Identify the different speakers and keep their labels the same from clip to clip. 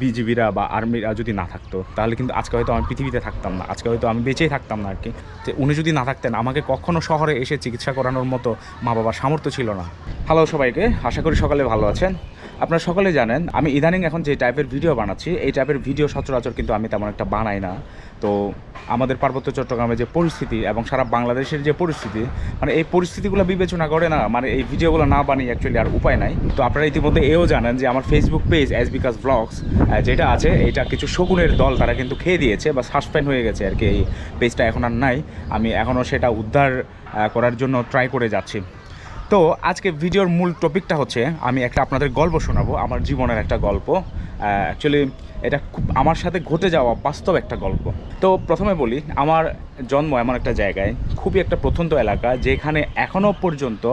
Speaker 1: বিজিবিরা বা আর্মিরা যদি না থাকতো, তাহলে কিন্তু আজকে হয়তো আমি পৃথিবীতে থাকতাম না। আজকে হয়তো আমি বেঁচেই থাকতাম না আর কি যে উনি যদি না থাকতেন, আমাকে কখনো শহরে এসে চিকিৎসা করানোর মতো মা বাবার সামর্থ্য ছিল না। হ্যালো সবাইকে, আশা করি সকালে ভালো আছেন। আপনারা সকলে জানেন, আমি ইদানিং এখন যে টাইপের ভিডিও বানাচ্ছি, এই টাইপের ভিডিও সচরাচর কিন্তু আমি তেমন একটা বানাই না। তো আমাদের পার্বত্য চট্টগ্রামে যে পরিস্থিতি এবং সারা বাংলাদেশের যে পরিস্থিতি মানে এই পরিস্থিতিগুলো বিবেচনা করে না মানে এই ভিডিওগুলো না বানিয়ে অ্যাকচুয়ালি আর উপায় নাই। তো আপনারা ইতিমধ্যে এও জানেন যে আমার Facebook page as Bikash blogs যেটা আছে, এটা কিছু শকুনের দল তারা কিন্তু খেয়ে দিয়েছে বা সাসপেন্ড হয়ে গেছে আর কি। এই পেজটা এখন আর নাই। আমি এখনও সেটা উদ্ধার করার জন্য ট্রাই করে যাচ্ছি। তো আজকে ভিডিওর মূল টপিকটা হচ্ছে, আমি একটা আপনাদের গল্প শোনাবো, আমার জীবনের একটা গল্প। অ্যাকচুয়ালি এটা খুব আমার সাথে ঘটে যাওয়া বাস্তব একটা গল্প। তো প্রথমে বলি, আমার জন্ম এমন একটা জায়গায়, খুবই একটা প্রত্যন্ত এলাকা, যেখানে এখনও পর্যন্ত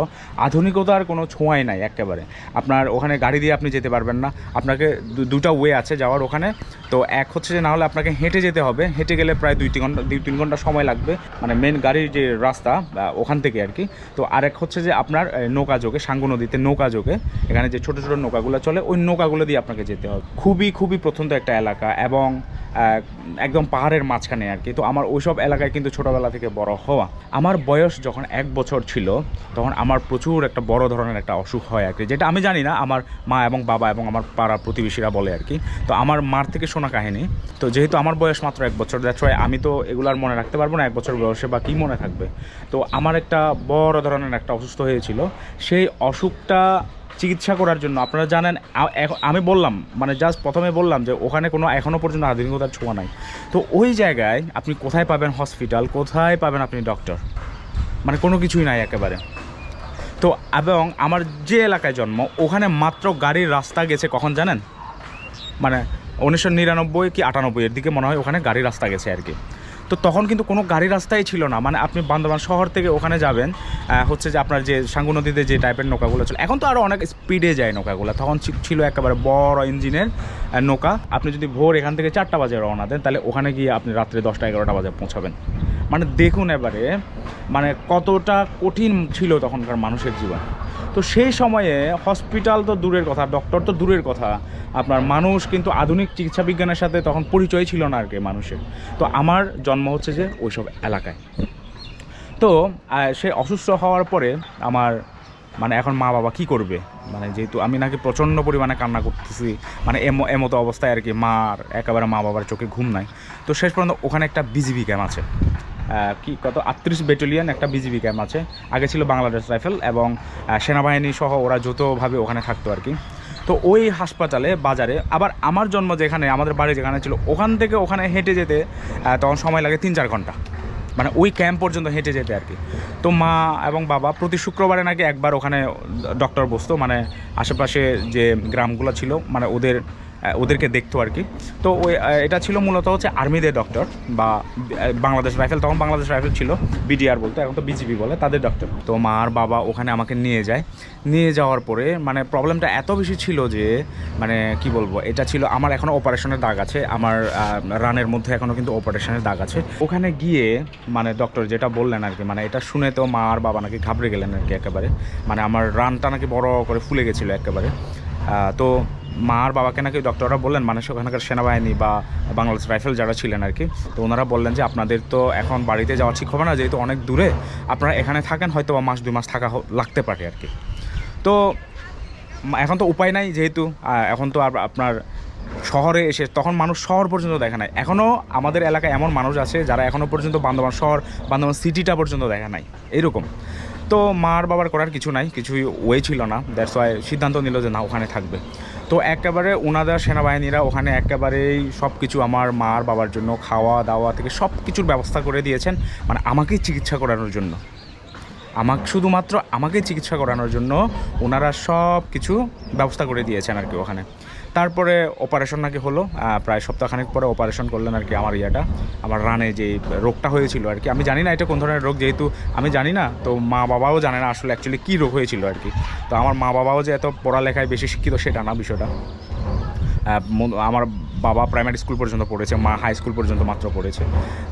Speaker 1: আধুনিকতার কোনো ছোঁয়াই নাই একেবারে। আপনার ওখানে গাড়ি দিয়ে আপনি যেতে পারবেন না, আপনাকে দুটা ওয়ে আছে যাওয়ার ওখানে। তো এক হচ্ছে যে না হলে আপনাকে হেঁটে যেতে হবে, হেঁটে গেলে প্রায় দুই তিন ঘণ্টা দুই তিন ঘণ্টা সময় লাগবে মানে মেন গাড়ির যে রাস্তা ওখান থেকে আর কি। তো আরেক হচ্ছে যে আপনার নৌকা যোগে, সাঙ্গু নদীতে নৌকা যোগে, এখানে যে ছোটো ছোটো নৌকাগুলো চলে, ওই নৌকাগুলো দিয়ে আপনাকে যেতে হবে। খুবই খুবই প্রত্যন্ত একটা এলাকা এবং একদম পাহাড়ের মাঝখানে আর কি। তো আমার ওইসব এলাকায় কিন্তু ছোটোবেলা থেকে বড় হওয়া। আমার বয়স যখন এক বছর ছিল, তখন আমার প্রচুর একটা বড় ধরনের একটা অসুখ হয় আর কি, যেটা আমি জানি না, আমার মা এবং বাবা এবং আমার পাড়া প্রতিবেশীরা বলে আর কি। তো আমার মার থেকে শোনা কাহিনী। তো যেহেতু আমার বয়স মাত্র এক বছর ওয়াই আমি তো এগুলার মনে রাখতে পারব না, এক বছর বয়সে বা কী মনে থাকবে। তো আমার একটা বড় ধরনের একটা অসুস্থ হয়েছিল। সেই অসুখটা চিকিৎসা করার জন্য। আপনারা জানেন আমি বললাম মানে জাস্ট প্রথমে বললাম যে ওখানে কোনো এখনও পর্যন্ত আধুনিকতার ছোঁয়া নাই। তো ওই জায়গায় আপনি কোথায় পাবেন হসপিটাল কোথায় পাবেন আপনি ডক্টর মানে কোনো কিছুই নাই একেবারে। তো এবং আমার যে এলাকায় জন্ম, ওখানে মাত্র গাড়ির রাস্তা গেছে কখন জানেন? মানে উনিশশো নিরানব্বই কি আটানব্বই, এর দিকে মনে হয় ওখানে গাড়ির রাস্তা গেছে আর কি। তো তখন কিন্তু কোনো গাড়ি রাস্তাই ছিল না। মানে আপনি বান্দরবান শহর থেকে ওখানে যাবেন হচ্ছে যে আপনার যে সাঙ্গু নদীতে যে টাইপের নৌকাগুলো ছিল। এখন তো আরও অনেক স্পিডে যায় নৌকাগুলো। তখন ছিল একেবারে বড় ইঞ্জিনের নৌকা। আপনি যদি ভোর এখান থেকে চারটা বাজে রওনা দেন, তাহলে ওখানে গিয়ে আপনি রাত্রে দশটা এগারোটা বাজে পৌঁছাবেন। মানে দেখুন এবারে মানে কতটা কঠিন ছিল তখনকার মানুষের জীবন। তো সেই সময়ে হসপিটাল তো দূরের কথা, ডক্টর তো দূরের কথা। আপনার মানুষ কিন্তু আধুনিক চিকিৎসা বিজ্ঞানের সাথে তখন পরিচয় ছিল না আর কি মানুষের। তো আমার জন্ম হচ্ছে যে ওইসব এলাকায়। তো সে অসুস্থ হওয়ার পরে আমার মানে এখন মা বাবা কি করবে? মানে যেহেতু আমি নাকি প্রচণ্ড পরিমাণে কান্না করতেছি মানে এম, এমতো অবস্থায় আর কি মার, একেবারে মা বাবার চোখে ঘুম নাই। তো শেষ পর্যন্ত ওখানে একটা বিজিবি ক্যাম্প আছে। কি কত? আটত্রিশ ব্যাটালিয়ন একটা বিজিবি ক্যাম্প আছে। আগে ছিল বাংলাদেশ রাইফেল এবং সেনাবাহিনী সহ ওরা যৌথভাবে ওখানে থাকতো আর কি। তো ওই হাসপাতালে, বাজারে, আবার আমার জন্ম যেখানে, আমাদের বাড়ি যেখানে ছিল, ওখান থেকে ওখানে হেঁটে যেতে তখন সময় লাগে তিন চার ঘণ্টা। মানে ওই ক্যাম্প পর্যন্ত হেঁটে যেতে আর কি। তো মা এবং বাবা প্রতি শুক্রবারে নাকি একবার ওখানে ডক্টর বসতো। মানে আশেপাশে যে গ্রামগুলো ছিল মানে ওদের ওদেরকে দেখতো আর কি। তো ওই এটা ছিল মূলত হচ্ছে আর্মিদের ডক্টর বা বাংলাদেশ রাইফেল, তখন বাংলাদেশ রাইফেল ছিল বিডিআর বলতো, এখন তো বিজিবি বলে, তাদের ডক্টর তো মা আর বাবা ওখানে আমাকে নিয়ে যায়। নিয়ে যাওয়ার পরে মানে প্রবলেমটা এত বেশি ছিল যে মানে কি বলব, এটা ছিল আমার এখনও অপারেশনের দাগ আছে, আমার রানের মধ্যে এখনও কিন্তু অপারেশনের দাগ আছে। ওখানে গিয়ে মানে ডক্টর যেটা বললেন আর কি মানে এটা শুনে তো মা আর বাবা নাকি ঘাবড়ে গেলেন আর কি একেবারে। মানে আমার রানটা নাকি বড় করে ফুলে গেছিল একেবারে। তো মা আর বাবাকে নাকি ডক্টররা বললেন মানে ওখানকার সেনাবাহিনী বা বাংলাদেশ রাইফেল যারা ছিলেন আর কি, তো ওনারা বললেন যে আপনাদের তো এখন বাড়িতে যাওয়া ঠিক হবে না, যেহেতু অনেক দূরে, আপনারা এখানে থাকেন, হয়তো বা মাস, দুই মাস থাকা লাগতে পারে আর কি। তো এখন তো উপায় নাই যেহেতু এখন তো আপনার শহরে এসে, তখন মানুষ শহর পর্যন্ত দেখে নাই। এখনও আমাদের এলাকায় এমন মানুষ আছে যারা এখনও পর্যন্ত বান্দরবান শহর, বান্দরবান সিটিটা পর্যন্ত দেখা নাই, এরকম। তো মার বাবার করার কিছু নাই, কিছুই ওয়ে ছিল না দ্যাটস ওয়াই সিদ্ধান্ত নিল যে না, ওখানে থাকবে। তো একেবারে ওনাদের সেনাবাহিনীরা ওখানে একেবারেই সব কিছু আমার মার বাবার জন্য খাওয়া দাওয়া থেকে সব কিছুর ব্যবস্থা করে দিয়েছেন। মানে আমাকেই চিকিৎসা করানোর জন্য। আমাকে শুধুমাত্র আমাকে চিকিৎসা করানোর জন্য ওনারা সব কিছু ব্যবস্থা করে দিয়েছেন আর কি ওখানে। তারপরে অপারেশন নাকি হলো প্রায় সপ্তাহখানেক পরে অপারেশন করলেন আর কি আমার ইয়াটা, আমার রানে যে রোগটা হয়েছিল আর কি। আমি জানি না এটা কোন ধরনের রোগ, যেহেতু আমি জানি না, তো মা বাবাও জানে না আসলে অ্যাকচুয়ালি কী রোগ হয়েছিল আর কি। তো আমার মা বাবাও যে এত পড়ালেখায় বেশি শিক্ষিত, সেটা না বিষয়টা। আমার বাবা প্রাইমারি স্কুল পর্যন্ত পড়েছে, মা হাই স্কুল পর্যন্ত মাত্র পড়েছে।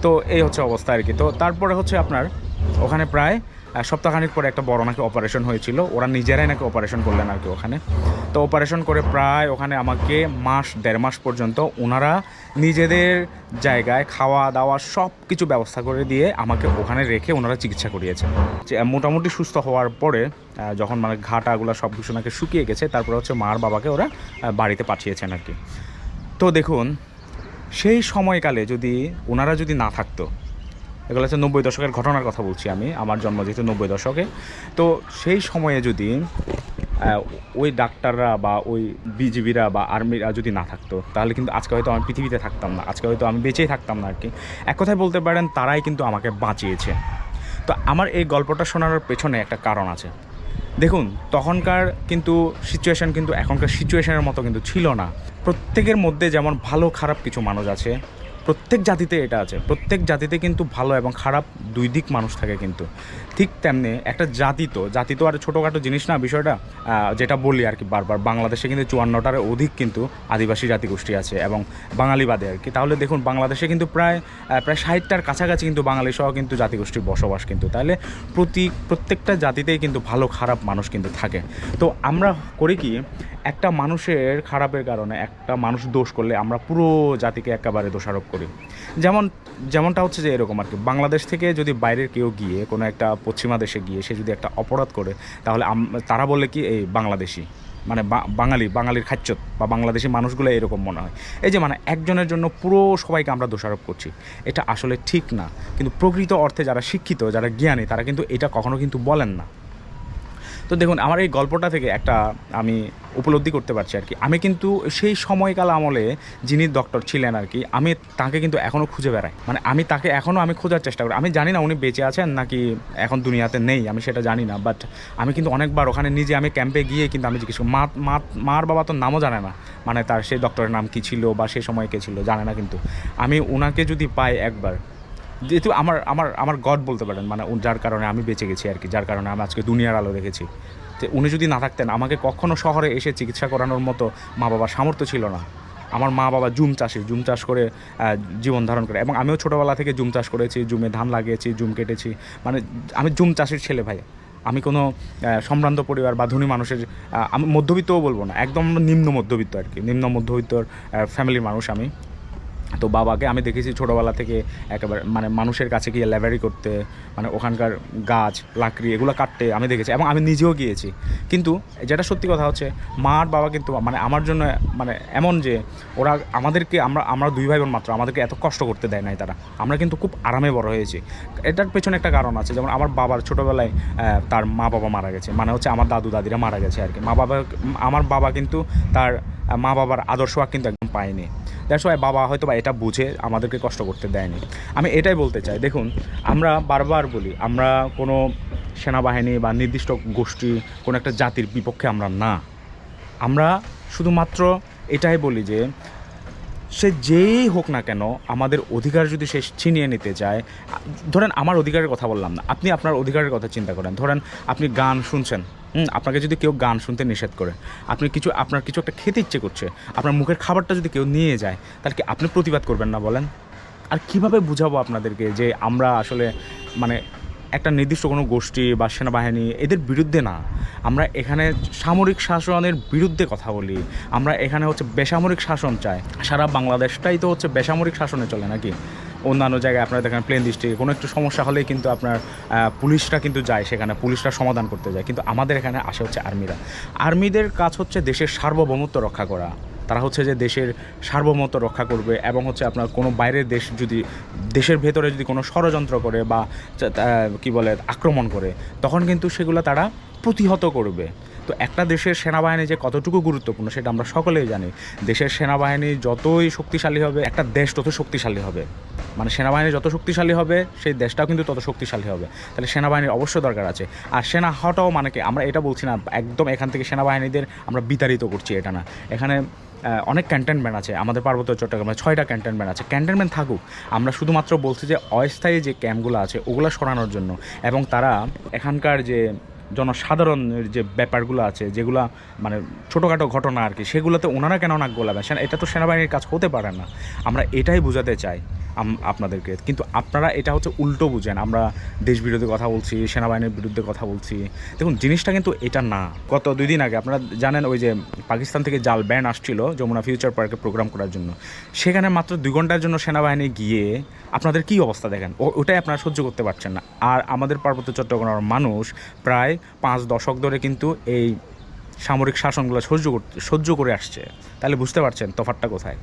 Speaker 1: তো এই হচ্ছে অবস্থা আর কি। তো তারপরে হচ্ছে আপনার, ওখানে প্রায় সপ্তাহখানিক পরে একটা বড় নাকি অপারেশন হয়েছিল। ওরা নিজেরাই নাকি অপারেশন করলেন আর কি ওখানে। তো অপারেশন করে প্রায় ওখানে আমাকে মাস, দেড় মাস পর্যন্ত ওনারা নিজেদের জায়গায় খাওয়া দাওয়া সব কিছু ব্যবস্থা করে দিয়ে আমাকে ওখানে রেখে ওনারা চিকিৎসা করিয়েছে যে মোটামুটি সুস্থ হওয়ার পরে যখন মানে ঘাটাগুলো সব কিছু নাকি শুকিয়ে গেছে, তারপরে হচ্ছে মার বাবাকে ওরা বাড়িতে পাঠিয়েছেন আর কি। তো দেখুন, সেই সময়কালে যদি ওনারা যদি না থাকতো এগুলো হচ্ছে নব্বই দশকের ঘটনার কথা বলছি আমি, আমার জন্ম যেহেতু নব্বই দশকে। তো সেই সময়ে যদি ওই ডাক্তাররা বা ওই বিজিবিরা বা আর্মিরা যদি না থাকতো, তাহলে কিন্তু আজকে হয়তো আমি পৃথিবীতে থাকতাম না, আজকে হয়তো আমি বেঁচেই থাকতাম না আর কি। এক কথায় বলতে পারেন, তারাই কিন্তু আমাকে বাঁচিয়েছে। তো আমার এই গল্পটা শোনার পেছনে একটা কারণ আছে। দেখুন, তখনকার কিন্তু সিচুয়েশান কিন্তু এখনকার সিচুয়েশানের মতো কিন্তু ছিল না। প্রত্যেকের মধ্যে যেমন ভালো খারাপ কিছু মানুষ আছে প্রত্যেক জাতিতে এটা আছে। প্রত্যেক জাতিতে কিন্তু ভালো এবং খারাপ দুই দিক মানুষ থাকে কিন্তু। ঠিক তেমনি একটা জাতি তো জাতি তো আর ছোটোখাটো জিনিস না, বিষয়টা যেটা বলি আর কি বারবার, বাংলাদেশে কিন্তু চুয়ান্নটার অধিক কিন্তু আদিবাসী জাতিগোষ্ঠী আছে এবং বাঙালি বাদে আর কি। তাহলে দেখুন, বাংলাদেশে কিন্তু প্রায় প্রায় ষাটটার কাছাকাছি কিন্তু বাঙালি সহ কিন্তু জাতিগোষ্ঠীর বসবাস কিন্তু। তাহলে প্রতি, প্রত্যেকটা জাতিতেই কিন্তু ভালো খারাপ মানুষ কিন্তু থাকে। তো আমরা করি কি একটা মানুষের খারাপের কারণে একটা মানুষ দোষ করলে আমরা পুরো জাতিকে একেবারে দোষারোপ করি। যেমন, যেমনটা হচ্ছে যে এরকম আর কি বাংলাদেশ থেকে যদি বাইরের কেউ গিয়ে কোনো একটা পশ্চিমা দেশে গিয়ে সে যদি একটা অপরাধ করে, তাহলে তারা বলে কি, এই বাংলাদেশি। মানে বাঙালি, বাঙালির খাচ্চত বা বাংলাদেশি মানুষগুলো এরকম মনে হয়। এই যে মানে একজনের জন্য পুরো সবাইকে আমরা দোষারোপ করছি, এটা আসলে ঠিক না। কিন্তু প্রকৃত অর্থে যারা শিক্ষিত, যারা জ্ঞানী, তারা কিন্তু এটা কখনো কিন্তু বলেন না। তো দেখুন, আমার এই গল্পটা থেকে একটা আমি উপলব্ধি করতে পারছি আর কি। আমি কিন্তু সেই সময়কাল আমলে যিনি ডক্টর ছিলেন আর কি, আমি তাকে কিন্তু এখনও খুঁজে বেড়াই। মানে আমি তাকে এখনও আমি খোঁজার চেষ্টা করি। আমি জানি না উনি বেঁচে আছেন নাকি এখন দুনিয়াতে নেই, আমি সেটা জানি না। বাট আমি কিন্তু অনেকবার ওখানে নিজে আমি ক্যাম্পে গিয়ে কিন্তু আমি জিজ্ঞেস মা মা, মার বাবা তো নামও জানে না। মানে তার সেই ডক্টরের নাম কী ছিল বা সেই সময় কে ছিল? জানে না কিন্তু। আমি ওনাকে যদি পাই একবার যেহেতু আমার আমার আমার গড বলতে পারেন মানে যার কারণে আমি বেঁচে গেছি আর কি, যার কারণে আমি আজকে দুনিয়ার আলো দেখেছি। যে উনি যদি না থাকতেন, আমাকে কখনো শহরে এসে চিকিৎসা করানোর মতো মা বাবার সামর্থ্য ছিল না। আমার মা বাবা জুম চাষি, জুম চাষ করে জীবন ধারণ করে। এবং আমিও ছোটোবেলা থেকে জুম চাষ করেছি, জুমে ধান লাগিয়েছি, জুম কেটেছি। মানে আমি জুম চাষির ছেলে ভাই। আমি কোনো সম্ভ্রান্ত পরিবার বা ধনী মানুষের আমি মধ্যবিত্তও বলব না, একদম নিম্ন মধ্যবিত্ত আর কি। নিম্ন মধ্যবিত্তর ফ্যামিলির মানুষ আমি। তো বাবাকে আমি দেখেছি ছোটোবেলা থেকে একেবারে মানে মানুষের কাছে গিয়ে ল্যাভারি করতে মানে ওখানকার গাছ, লাকড়ি, এগুলো কাটতে আমি দেখেছি এবং আমি নিজেও গিয়েছি। কিন্তু যেটা সত্যি কথা হচ্ছে মা আর বাবা কিন্তু মানে আমার জন্য মানে এমন যে ওরা আমাদেরকে, আমরা আমরা দুই ভাই বোন মাত্র, আমাদেরকে এত কষ্ট করতে দেয় নাই তারা। আমরা কিন্তু খুব আরামে বড় হয়েছি। এটার পেছনে একটা কারণ আছে, যেমন আমার বাবার ছোটোবেলায় তার মা বাবা মারা গেছে। মানে হচ্ছে আমার দাদু দাদিরা মারা গেছে আর কি। মা বাবা, আমার বাবা কিন্তু তার, মা বাবার আদর্শ কিন্তু একদম পায়নি। দ্যাটস ওয়াই বাবা হয়তো বা এটা বুঝে আমাদেরকে কষ্ট করতে দেয়নি। আমি এটাই বলতে চাই, দেখুন, আমরা বারবার বলি, আমরা কোনো সেনাবাহিনী বা নির্দিষ্ট গোষ্ঠী, কোনো একটা জাতির বিপক্ষে আমরা না। আমরা শুধুমাত্র এটাই বলি যে সে যেই হোক না কেন আমাদের অধিকার যদি সে ছিনিয়ে নিতে যায় ধরেন আমার অধিকারের কথা বললাম না, আপনি আপনার অধিকারের কথা চিন্তা করেন। ধরেন আপনি গান শুনছেন আপনাকে যদি কেউ গান শুনতে নিষেধ করে, আপনি কিছু, আপনার কিছু একটা খেতে ইচ্ছে করছে, আপনার মুখের খাবারটা যদি কেউ নিয়ে যায়, তাহলে কি আপনি প্রতিবাদ করবেন না বলেন? আর কীভাবে বুঝাবো আপনাদেরকে যে আমরা আসলে মানে একটা নির্দিষ্ট কোনো গোষ্ঠী বা সেনাবাহিনী এদের বিরুদ্ধে না। আমরা এখানে সামরিক শাসনের বিরুদ্ধে কথা বলি। আমরা এখানে হচ্ছে বেসামরিক শাসন চাই। সারা বাংলাদেশটাই তো হচ্ছে বেসামরিক শাসনে চলে নাকি? অন্যান্য জায়গায় আপনারা দেখেন প্লেন ডিস্ট্রিক্টে কোনো একটু সমস্যা হলেই কিন্তু আপনার পুলিশরা কিন্তু যায় সেখানে, পুলিশরা সমাধান করতে যায়। কিন্তু আমাদের এখানে আসে হচ্ছে আর্মিরা আর্মিদের কাজ হচ্ছে দেশের সার্বভৌমত্ব রক্ষা করা। তারা হচ্ছে যে দেশের সার্বভৌমত্ব রক্ষা করবে এবং হচ্ছে আপনার কোনো বাইরের দেশ যদি, দেশের ভেতরে যদি কোনো ষড়যন্ত্র করে বা কি বলে, আক্রমণ করে, তখন কিন্তু সেগুলো তারা প্রতিহত করবে। তো একটা দেশের সেনাবাহিনী যে কতটুকু গুরুত্বপূর্ণ সেটা আমরা সকলেই জানি। দেশের সেনাবাহিনী যতই শক্তিশালী হবে, একটা দেশ তত শক্তিশালী হবে। মানে সেনাবাহিনী যত শক্তিশালী হবে, সেই দেশটাও কিন্তু তত শক্তিশালী হবে। তাহলে সেনাবাহিনীর অবশ্যই দরকার আছে। আর সেনা হওয়াটাও মানে কি, আমরা এটা বলছি না, একদম এখান থেকে সেনাবাহিনীদের আমরা বিতাড়িত করছি এটা না। এখানে অনেক ক্যান্টনমেন্ট আছে, আমাদের পার্বত্য চট্টগ্রামে ছয়টা ক্যান্টনমেন্ট আছে। ক্যান্টনমেন্ট থাকুক, আমরা শুধুমাত্র বলছি যে অস্থায়ী যে ক্যাম্পগুলো আছে, ওগুলো সরানোর জন্য। এবং তারা এখানকার যে জনসাধারণের যে ব্যাপারগুলো আছে, যেগুলো মানে ছোটোখাটো ঘটনা আর কি, সেগুলোতে ওনারা কেন নাক গোলাবেন? এটা তো সেনাবাহিনীর কাজ হতে পারে না। আমরা এটাই বোঝাতে চাই। আপনাদেরকে। কিন্তু আপনারা এটা হচ্ছে উল্টো বুঝেন। আমরা দেশ বিরোধী কথা বলছি, সেনাবাহিনীর বিরুদ্ধে কথা বলছি। দেখুন, জিনিসটা কিন্তু এটা না। গত দুই দিন আগে আপনারা জানেন, ওই যে পাকিস্তান থেকে জাল ব্যান আসছিল যমুনা ফিউচার পার্কে প্রোগ্রাম করার জন্য। সেখানে মাত্র দুই ঘণ্টার জন্য সেনাবাহিনী গিয়ে আপনাদের কি অবস্থা দেখেন? ওটাই আপনারা সহ্য করতে পারছেন না। আর আমাদের পার্বত্য চট্টগ্রামের মানুষ প্রায় পাঁচ দশক ধরে কিন্তু এই সামরিক শাসনগুলো সহ্য করতে, সহ্য করে আসছে। তাহলে বুঝতে পারছেন তফাতটা কোথায়?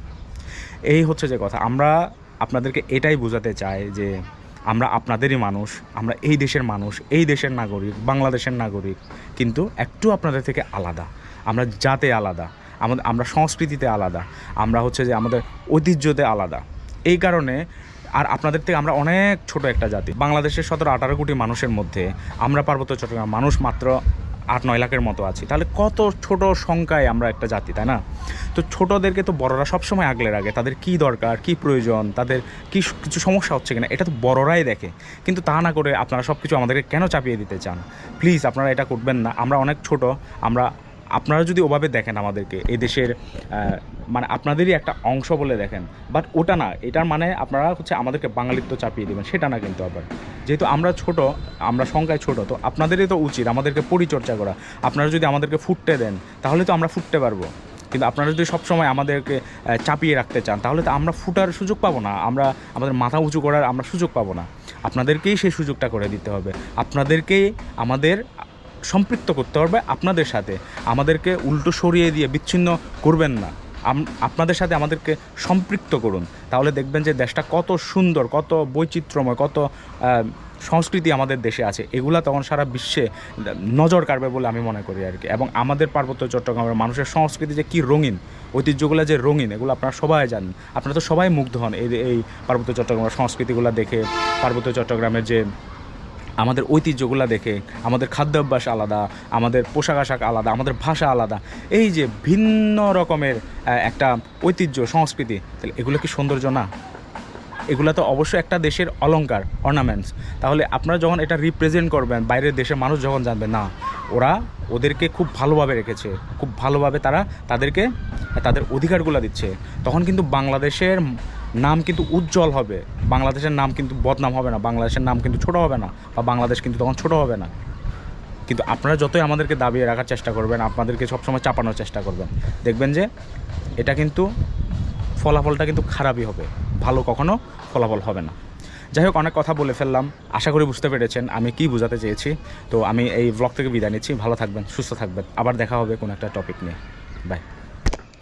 Speaker 1: এই হচ্ছে যে কথা। আমরা আপনাদেরকে এটাই বোঝাতে চাই যে আমরা আপনাদেরই মানুষ, আমরা এই দেশের মানুষ, এই দেশের নাগরিক, বাংলাদেশের নাগরিক, কিন্তু একটু আপনাদের থেকে আলাদা। আমরা জাতে আলাদা আমাদের আমরা সংস্কৃতিতে আলাদা, আমরা হচ্ছে যে আমাদের ঐতিহ্যতে আলাদা। এই কারণে আর আপনাদের থেকে আমরা অনেক ছোট একটা জাতি। বাংলাদেশের সতেরো আঠারো কোটি মানুষের মধ্যে আমরা পার্বত্য চট্টগ্রাম মানুষ মাত্র আট, নয় লাখের মতো আছি। তাহলে কত ছোট সংখ্যায় আমরা একটা জাতি, তাই না? তো ছোটদেরকে তো বড়রা সবসময় আগলে রাখে। তাদের কি দরকার, কি প্রয়োজন, তাদের কি কিছু সমস্যা হচ্ছে কিনা, এটা তো বড়রাই দেখে। কিন্তু তা না করে আপনারা সব কিছু আমাদেরকে কেন চাপিয়ে দিতে চান? প্লিজ আপনারা এটা করবেন না। আমরা অনেক ছোট, আমরা আপনারা যদি ওভাবে দেখেন আমাদেরকে, এই দেশের মানে আপনাদেরই একটা অংশ বলে দেখেন বাট ওটা না, এটার মানে আপনারা হচ্ছে আমাদেরকে বাঙালিত্ব চাপিয়ে দেবেন, সেটা না কিন্তু আবার। যেহেতু আমরা ছোট, আমরা সংখ্যায় ছোট, তো আপনাদেরই তো উচিত আমাদেরকে পরিচর্যা করা। আপনারা যদি আমাদেরকে ফুটতে দেন, তাহলে তো আমরা ফুটতে পারব। কিন্তু আপনারা যদি সবসময় আমাদেরকে চাপিয়ে রাখতে চান, তাহলে তো আমরা ফুটার সুযোগ পাবো না, আমরা, আমাদের মাথা উঁচু করার আমরা সুযোগ পাবো না। আপনাদেরকেই সেই সুযোগটা করে দিতে হবে। আপনাদেরকেই আমাদের সম্পৃক্ত করতে হবে আপনাদের সাথে। আমাদেরকে উল্টো সরিয়ে দিয়ে বিচ্ছিন্ন করবেন না। আপনাদের সাথে আমাদেরকে সম্পৃক্ত করুন। তাহলে দেখবেন যে দেশটা কত সুন্দর, কত বৈচিত্র্যময়, কত সংস্কৃতি আমাদের দেশে আছে। এগুলা তখন সারা বিশ্বে নজর কাড়বে বলে আমি মনে করি আর কি। এবং আমাদের পার্বত্য চট্টগ্রামের মানুষের সংস্কৃতি যে কী রঙিন, ঐতিহ্যগুলো যে রঙিন, এগুলো আপনারা সবাই জানেন। আপনারা তো সবাই মুগ্ধ হন এই এই পার্বত্য চট্টগ্রামের সংস্কৃতিগুলো দেখে। পার্বত্য চট্টগ্রামের যে আমাদের ঐতিহ্যগুলো দেখে, আমাদের খাদ্যাভ্যাস আলাদা, আমাদের পোশাক আশাক আলাদা, আমাদের ভাষা আলাদা। এই যে ভিন্ন রকমের একটা ঐতিহ্য, সংস্কৃতি, তাহলে এগুলো কি সৌন্দর্য না? এগুলো তো অবশ্যই একটা দেশের অলংকার অর্নামেন্টস তাহলে আপনারা যখন এটা রিপ্রেজেন্ট করবেন, বাইরের দেশের মানুষ যখন জানবে, না, ওরা ওদেরকে খুব ভালোভাবে রেখেছে, খুব ভালোভাবে তারা তাদেরকে, তাদের অধিকারগুলো দিচ্ছে। তখন কিন্তু বাংলাদেশের নাম কিন্তু উজ্জ্বল হবে। বাংলাদেশের নাম কিন্তু বদনাম হবে না, বাংলাদেশের নাম কিন্তু ছোট হবে না বা বাংলাদেশ কিন্তু তখন ছোট হবে না। কিন্তু আপনারা যতই আমাদেরকে দাবিয়ে রাখার চেষ্টা করবেন, আপনাদেরকে সবসময় চাপানোর চেষ্টা করবেন। দেখবেন যে এটা কিন্তু ফলাফলটা কিন্তু খারাপই হবে, ভালো কখনো ফলাফল হবে না। যাই হোক, অনেক কথা বলে ফেললাম, আশা করি বুঝতে পেরেছেন আমি কি বোঝাতে চেয়েছি। তো আমি এই ব্লগ থেকে বিদায় নিচ্ছি, ভালো থাকবেন, সুস্থ থাকবেন, আবার দেখা হবে কোনো একটা টপিক নিয়ে। বাই